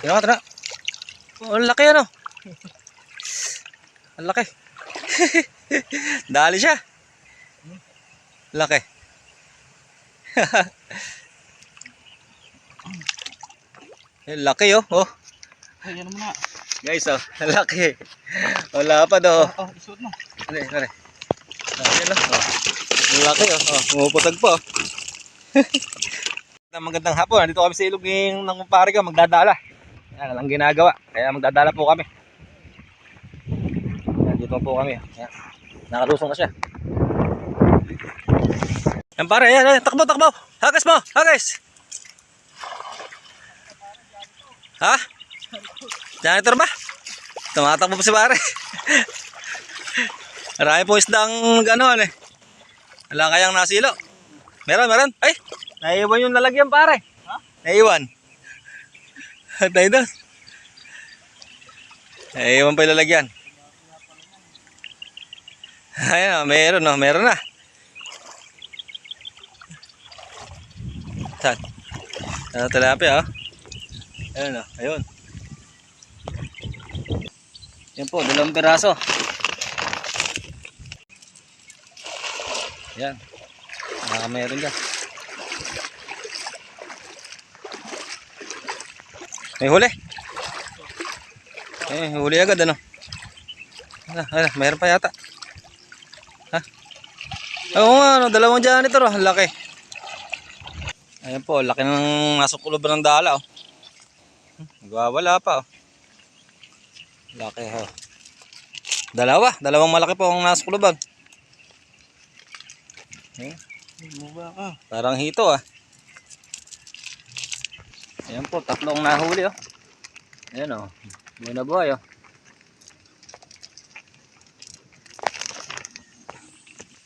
Tira tira. Oh, ang laki ano. Ang laki. Dali siya. Laki. Ang laki oh. Oh. Ay, yan mo na. Guys oh, laki. Wala pa do. Oh, isuot mo. Ano eh, ano eh. Ayan oh. oh. Ang laki oh. oh. Pumuputag pa oh. Magandang hapon. Nandito kami sa ilog ng ng kumpare ko. Magdadala. Yan ang ginagawa. Kaya magdadala po kami. Yan, dito po kami. Yan. Nakalusong na siya. Yan pare, yan, yan. Takbo, takbo. Hagas mo, hagas. Ha? Janitor ba? Tumatakbo pa si pare. Marami po isdang gano'n eh. Wala kayang nasilo. Meron, meron. Ay, naiwan yung lalagyan pare. Ha? Naiwan. Tayo doon. Naiwan pa yung lalagyan. Ayun, oh, meron no, meron na. Saan? Ano tilapia oh. Ayun oh, ayun. Yan po, dalawang piraso. Yan. Baka meron dyan. May huli. Eh, huli agad ano. Ano, ano, mayroon pa yata. Ha? Oo nga, ano, dalawang janitor, oh, laki. Ayan po, laki ng nasa kulob ng dala, oh. Nagwawala pa, oh. Laki, oh. Dalawa, dalawang malaki po ang nasa kuloban. Eh, parang hito, ah. Ayan po, tatlong nahuli, oh. Ayan, oh. Buhay na buhay, oh.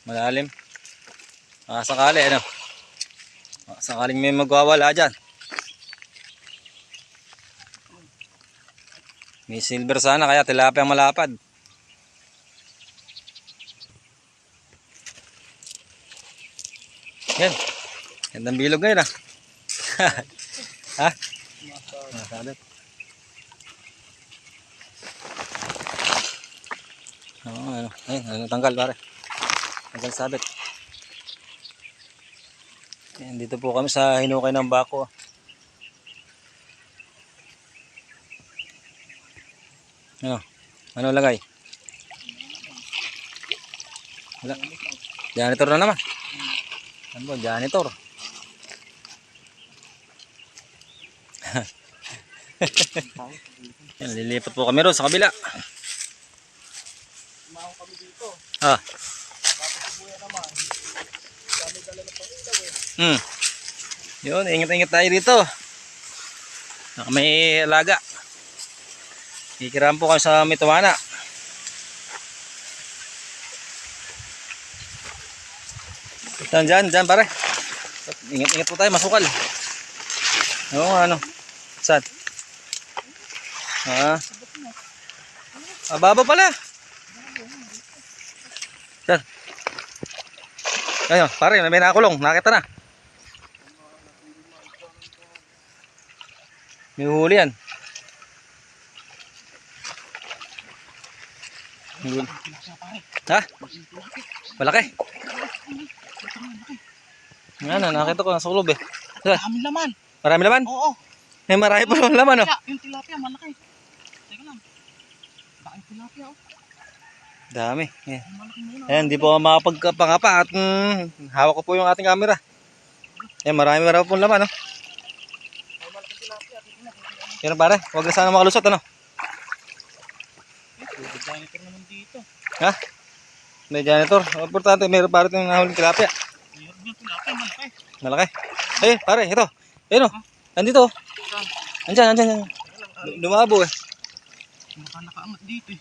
Malalim. Ah, sakali, ano. Ah, sakaling may magwawala dyan. May silver sana, kaya tilapia malapad. Yan. Gandang bilog ngayon, ah. ha? Masalit. Oo, ano. Ayun, ano, tanggal, pare. Tanggal sabit. Yan, dito po kami sa hinukay ng bako. Ano? Ano lagay? Wala. Janitor na naman. Ano ba? Janitor. Lilipat po kami ron sa kabila. Tumaong kami dito. Ah. Tapos Buya naman. Kami dala na pang ilaw eh. Hmm. Yun, ingat-ingat tayo dito. Baka May alaga. Kikiram po kayo sa Mituana. Saan dyan, dyan pare. Ingat-ingat po tayo, masukal. Oo, ano. Saan? Ah. Ah, baba pala. Saan? Ayun, pare, may nakulong. Nakita na. May huli yan. Huli. Ha? Malaki? Yan na, nakita ko nasa kulob eh. Daming laman. Marami laman? Oo. May marami pa naman laman oh. Yung tilapia, malaki. Teka lang. Laking tilapia oh. Dami. Muna. Ayan, di po ako makapagpangapa at mm, hawak ko po yung ating camera. Ayan, marami marami pong laman oh. Yan pare, huwag na sana makalusot ano. Tubig janitor naman dito. Ha? May janitor. Importante, mayroon pare tayong nahuling tilapia. Mayroon yung tilapia, malaki. Malaki. Ay, pare, ito. Ayun oh. Andito. Saan? Andyan, andyan, andyan. Lu- Lumabo eh. Baka nakaangat dito eh.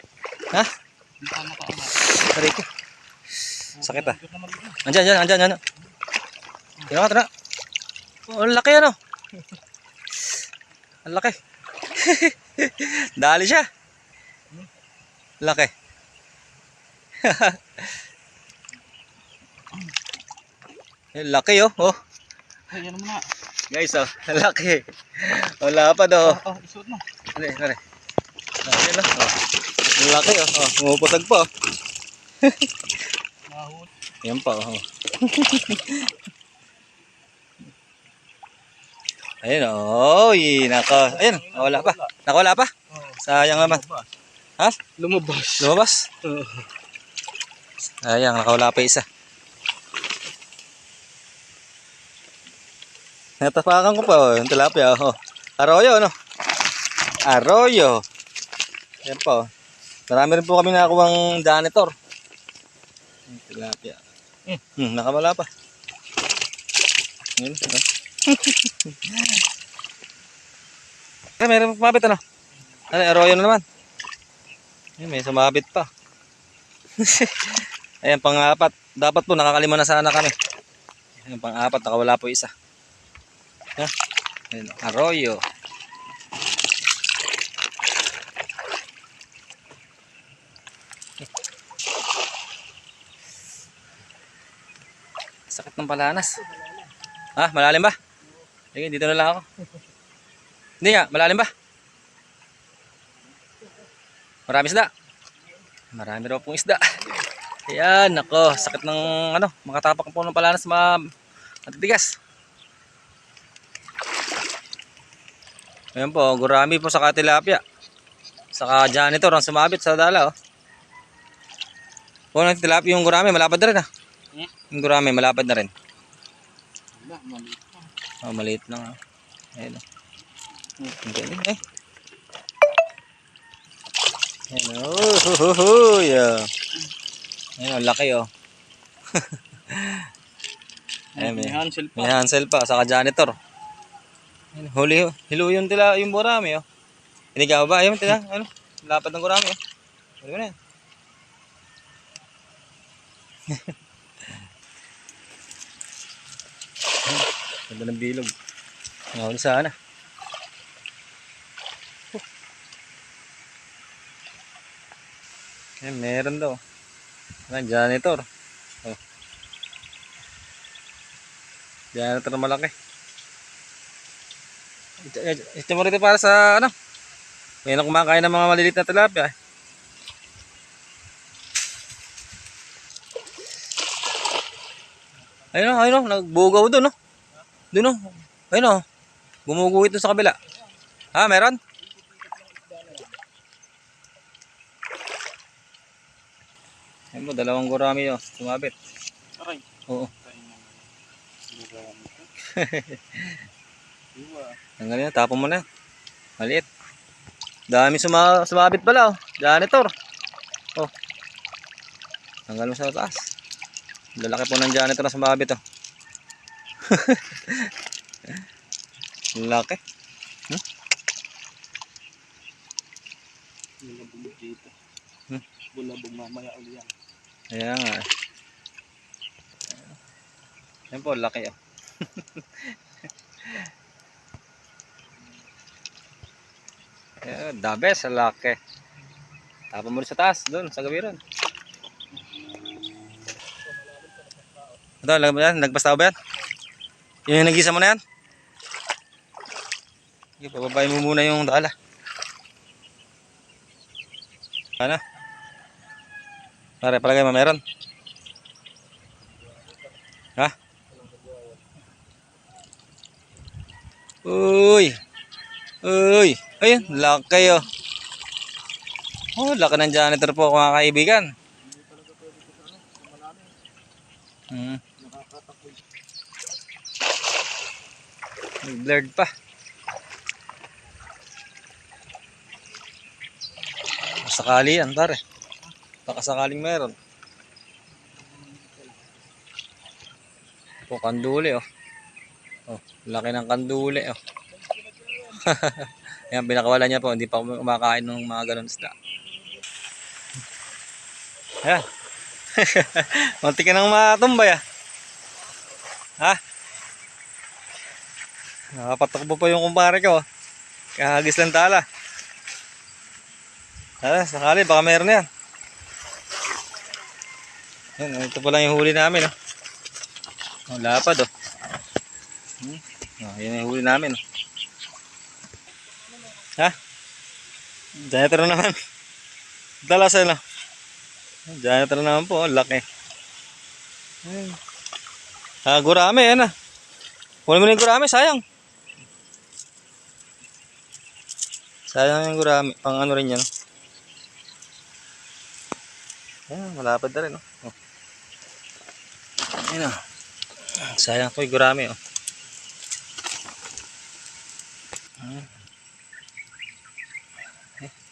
Ha? Baka nakaangat. Pare ko. Sakit ah. Andyan, andyan, andyan, andyan. Tira ka, tira. Oh, laki ano. Ang laki. Dali siya. Laki. Laki oh. Oh. Ay, yan mo na. Guys, oh, laki. Wala pa daw. Oh, isuot mo. Dali, dali. Ayun na. Oh. Ang laki oh. oh. Pumuputag pa oh. Nahuli. Yan pa oh. Ayun oh. Oy, naka. Ayun, wala pa. Nakawala pa. Oh. Sayang naman. Ha? Lumabas. Lumabas? Oo. Sayang, nakawala pa isa. Natapakan ko pa oh, yung tilapia oh. Arroyo no? Arroyo. Yan po. Marami rin po kami nakakuhang janitor. Yung Tilapia. Hmm. Hmm, nakawala pa. Yun, oh. Eh, meron pumapit ano? Ano, arroyo na naman. Ayun, may sumabit pa. Ayan, pang-apat. Dapat po, nakakalima na sana kami. Ayan, pang-apat, nakawala po isa. Ha? Ayan, arroyo. Sakit ng palanas. Ha? Malalim ba? Sige, dito na lang ako. Hindi nga, malalim ba? Marami isda. Marami raw pong isda. Ayan, nako, sakit ng ano, makatapak po ng palanas mga matitigas. Ayan po, gurami po sa tilapia. Saka janitor ang sumabit sa dala, oh. Kung ng tilapia yung gurami, malapad na rin, ah. Hmm? Yung gurami, malapad na rin. Wala, maliit pa. Oh, maliit lang, ah. Ayan, oh. Ang galing, eh. Ayan, oh, hu, hu, hu, yeah. Ayan, ang laki, oh. Ayan, May may, Hansel pa. may Hansel pa, saka janitor. Ayan, huli, hilo yung tila, yung gurami, oh. Ka ba? Ayun, tila, ano, lapad ng gurami, oh. Huli mo na yan. Ganda ng bilog. Nahuli sana. Oh. Ayan, meron daw. Ayan, janitor. Oh. Janitor na malaki. Ito, ito, ito mo rito para sa ano? May na kumakain ng mga maliliit na tilapia. eh. Ayun o, ayun o, nagbugaw doon o. Doon o. Ayun o. Gumuguhit doon sa kabila. Ha, meron? Ayun mo, dalawang gurami o. Sumabit. Aray. Oo. Diba? Tanggalin na, tapon mo na. Maliit. Dami suma sumabit pala oh. Janitor. Oh. Tanggal mo sa taas. Lalaki po ng janitor na sumabit oh. Laki. Bulabog dito. Hmm. Bulabog mamaya uli yan. Ayan nga. eh. Yan po, laki oh. Ayan, the best, laki. Tapon mo sa taas, doon, sa gabi ron. Ito, lagay mo yan, nagpastaw ba yan? Yun yung nagisa mo na yan? Sige, pababayin mo muna yung dala. Ano? Pare, palagay mo meron. Ha? Uy! Uy! Ayun, laki oh. Oh, laki ng janitor po mga kaibigan. Hmm. Blurred pa. Sakali yan, pare. Baka sakaling meron. Oh, kanduli oh. Oh, laki ng kanduli oh. Yan, pinakawala niya po. Hindi pa kumakain ng mga ganun isda. Ayan. Munti ka nang matumbay ah. Ha? Nakapatakbo pa yung kumpare ko. oh. Kahagis lang tala. Tara, sakali, baka meron yan. Yan, ito pa lang yung huli namin. Oh. Oh, lapad oh. Hmm. Oh, yun yung huli namin. oh. Ha? Janitor na naman. Dala sa ano. Janitor na naman po. Laki. Ayun. Ah, gurami. Yan ah. Kunin mo na yung gurami. Sayang. Sayang yung gurami. Pang ano rin yan. Ayan, malapad na rin. Oh. Oh. Ayan oh. Sayang po yung gurami. Oh. Ayan.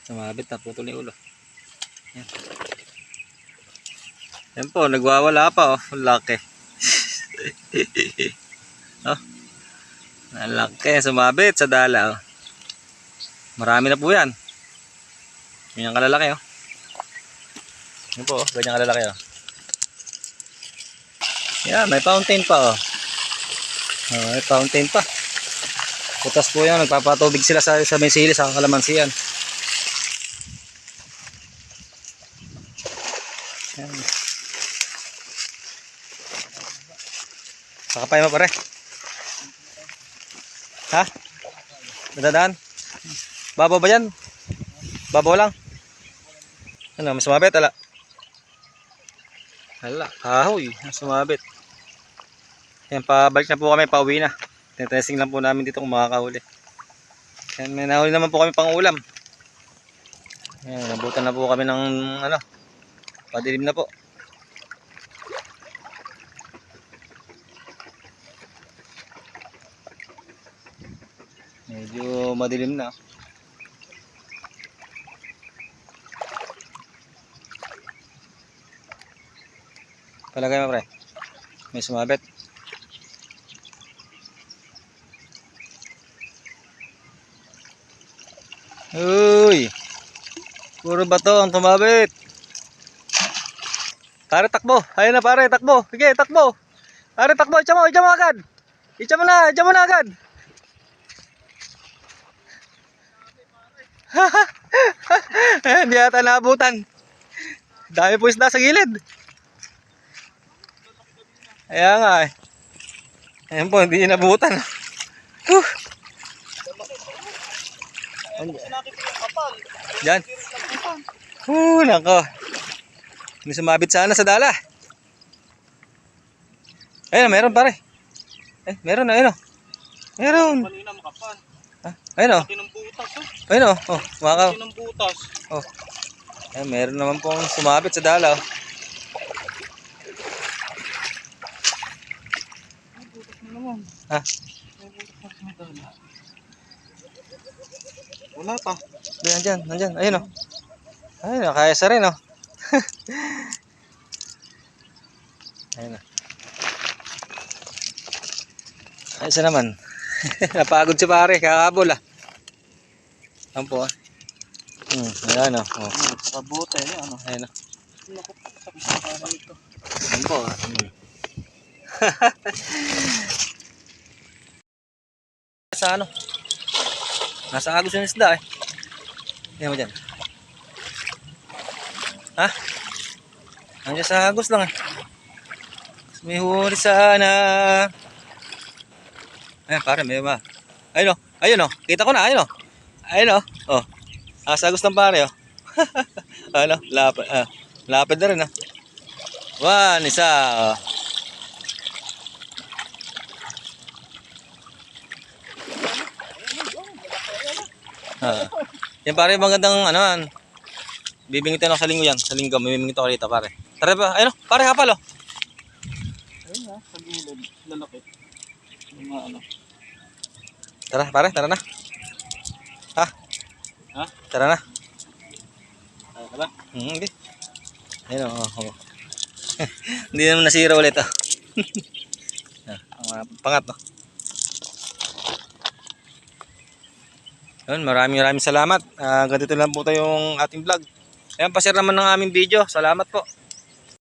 Sumabit na. Putol yung ulo. Ayan. Ayan po, nagwawala pa. Oh. Laki. oh. Laki. Sumabit sa dala. Oh. Marami na po yan. Ganyan kalalaki. Oh. Yan po, oh. ganyan kalalaki. Oh. Yan, may fountain pa. Oh. Oh, may fountain pa. Putas po yan. Nagpapatubig sila sa, sa may sili, sa kalamansiyan. Sakapay mo pare. Ha? Nadadaan? Babaw ba yan? Babaw lang? Ano, mas sumabit? Ala. Ala, kahoy. Mas sumabit. Yan, pabalik na po kami, pauwi na. Tinetesting lang po namin dito kung makakahuli. Yan, may nahuli naman po kami pang ulam. Yan, nabutan na po kami ng ano, padilim na po. Madilim na. Palagay mo pre. May sumabit. Uy! Puro bato ang tumabit. Pare takbo. Ayun na pare, takbo. Sige, takbo. Pare takbo, itcha mo, itcha mo agad. Itcha mo na, itcha mo na agad. Hindi ata naabutan. Dami po isda sa gilid. Ayan nga eh. Ayan po, hindi inabutan. Huh. Yan. Uh, nako. May sumabit sana sa dala. Ayun, meron pare. Eh, meron na, ayun o. Meron. Kanina makapan. Ah, ayun o. Butas oh. Ayun o. Oh, makaw. Laki ng butas. Oh. Ayun, meron naman pong sumabit sa dala. Oh. Ha? Wala pa. Doon, nandyan, nandyan. Ayun o. Ayun o, kaya sa rin o. Ayun o. Ayun sa naman. Napagod si pare, kakabol ah. Ayan po ah. Hmm, ayan o. Oh. Sa bote eh, ano. Ayan o. Naku, sakit sa parang ito. Ayan po ah. Hmm. sa ano? Nasa agos yung isda eh. Tingnan mo dyan. Ha? Nandiyan sa agos lang eh. May huli sana. Ayan pare, may ba? Ayun o. Ayun o. Kita ko na. Ayun o. Ayun o. Oh. Ah, sa agos ng pare o. ano? Lapad. Ah, lapad na rin ah. One, isa. Oh. Ah. Yan pare, magandang ano yan. Bibingitin ako sa linggo yan. Sa linggo, bibingit ako dito pare. Tara ba? Ayun, pare kapal oh. Ayun nga, sa gilid. Lalaki. Yung mga ano. Tara pare, tara na. Ha? Ha? Tara na. Ay, hala. Hmm, hindi. Ayun oh. oh, oh. hindi naman nasira ulit oh. ah, mga pangat oh. Yun, maraming maraming salamat. Ah, ganito lang po tayong ating vlog. Ayan, pa-share naman ng aming video. Salamat po.